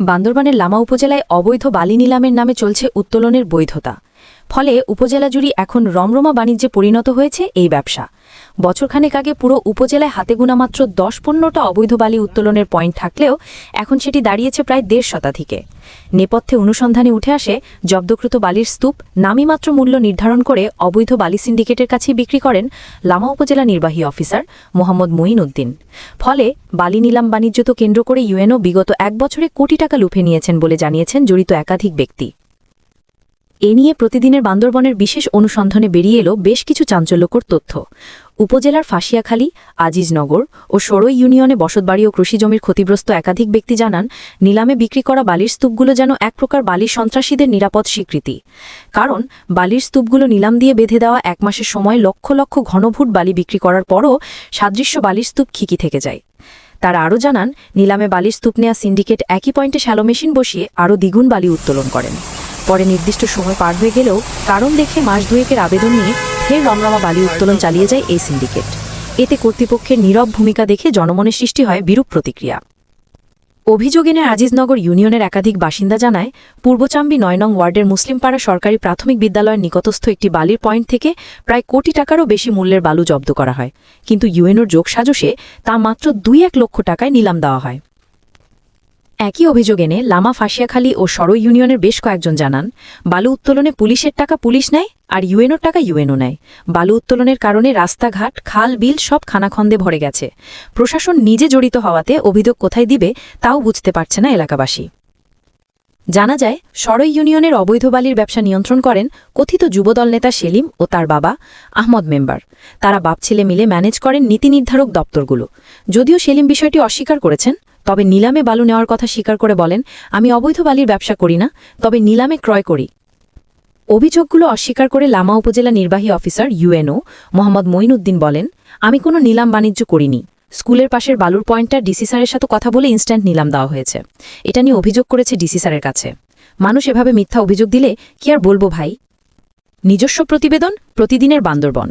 বান্দরবানের লামা উপজেলায় অবৈধ বালি নিলামের নামে চলছে উত্তোলনের বৈধতা। ফলে উপজেলা জুড়ি এখন রমরমা বাণিজ্যে পরিণত হয়েছে এই ব্যবসা। বছরখানেক আগে পুরো উপজেলায় হাতে গোনা মাত্র দশ পনেরোটা অবৈধ বালি উত্তোলনের পয়েন্ট থাকলেও এখন সেটি দাঁড়িয়েছে প্রায় দেড় শতাধিকে। নেপথ্যে অনুসন্ধানে উঠে আসে, জব্দকৃত বালির স্তূপ নামীমাত্র মূল্য নির্ধারণ করে অবৈধ বালি সিন্ডিকেটের কাছে বিক্রি করেন লামা উপজেলা নির্বাহী অফিসার মোহাম্মদ মঈন উদ্দিন। ফলে বালি নিলাম বাণিজ্য তো কেন্দ্র করে ইউএনও বিগত এক বছরে কোটি টাকা লুফে নিয়েছেন বলে জানিয়েছেন জড়িত একাধিক ব্যক্তি। এ নিয়ে প্রতিদিনের বান্দরবনের বিশেষ অনুসন্ধানে বেরিয়ে এলো বেশ কিছু চাঞ্চল্যকর তথ্য। উপজেলার ফাঁসিয়াখালী, আজিজনগর ও সরই ইউনিয়নে বসতবাড়ি ও কৃষিজমির ক্ষতিগ্রস্ত একাধিক ব্যক্তি জানান, নিলামে বিক্রি করা বালির স্তূপগুলো যেন এক প্রকার বালির সন্ত্রাসীদের নিরাপদ স্বীকৃতি। কারণ, বালির স্তূপগুলো নিলাম দিয়ে বেঁধে দেওয়া এক মাসের সময় লক্ষ লক্ষ ঘনভূট বালি বিক্রি করার পরও সাদৃশ্য বালির স্তূপ খিকি থেকে যায়। তারা আরও জানান, নিলামে বালির স্তূপ নেয়া সিন্ডিকেট একই পয়েন্টে শ্যালো মেশিন বসিয়ে আরও দ্বিগুণ বালি উত্তোলন করেন। পরে নির্দিষ্ট সময় পার হয়ে গেলেও কারণ দেখে মাস দুয়েকের আবেদন নিয়ে ফের রমরমা বালি উত্তোলন চালিয়ে যায় এই সিন্ডিকেট। এতে কর্তৃপক্ষের নীরব ভূমিকা দেখে জনমনের সৃষ্টি হয় বিরূপ প্রতিক্রিয়া। অভিযোগ এনে আজিজনগর ইউনিয়নের একাধিক বাসিন্দা জানায়, পূর্বচাম্বি নয় নং ওয়ার্ডের মুসলিমপাড়া সরকারি প্রাথমিক বিদ্যালয়ের নিকটস্থ একটি বালির পয়েন্ট থেকে প্রায় কোটি টাকারও বেশি মূল্যের বালু জব্দ করা হয়। কিন্তু ইউএনওর যোগসাজশে তা মাত্র দুই এক লক্ষ টাকায় নিলাম দেওয়া হয়। একই অভিযোগ এনে লামা ফাঁসিয়াখালী ও সরই ইউনিয়নের বেশ কয়েকজন জানান, বালু উত্তোলনে পুলিশের টাকা পুলিশ নেয় আর ইউএনওর টাকা ইউএনও নেয়। বালু উত্তোলনের কারণে রাস্তাঘাট, খাল, বিল সব খানাখন্দে ভরে গেছে। প্রশাসন নিজে জড়িত হওয়াতে অভিযোগ কোথায় দিবে তাও বুঝতে পারছে না এলাকাবাসী। জানা যায় সরই ইউনিয়নের অবৈধ বালির ব্যবসা নিয়ন্ত্রণ করেন কথিত যুবদল নেতা সেলিম ও তার বাবা আহমদ মেম্বার। তারা বাপ ছেলে মিলে ম্যানেজ করেন নীতি নির্ধারক দপ্তরগুলো। যদিও সেলিম বিষয়টি অস্বীকার করেছেন তবে নিলামে বালু নেওয়ার কথা স্বীকার করে বলেন, আমি অবৈধ বালির ব্যবসা করি না, তবে নিলামে ক্রয় করি। অভিযোগগুলো অস্বীকার করে লামা উপজেলা নির্বাহী অফিসার ইউএনও মোহাম্মদ মঈনউদ্দিন বলেন, আমি কোনো নিলাম বাণিজ্য করিনি। স্কুলের পাশের বালুর পয়েন্টটা ডিসি স্যারের সাথে কথা বলে ইনস্ট্যান্ট নিলাম দেওয়া হয়েছে। এটা নিয়ে অভিযোগ করেছে ডিসি স্যারের কাছে। মানুষ এভাবে মিথ্যা অভিযোগ দিলে কি আর বলব ভাই? নিজস্ব প্রতিবেদন, প্রতিদিনের বান্দরবন।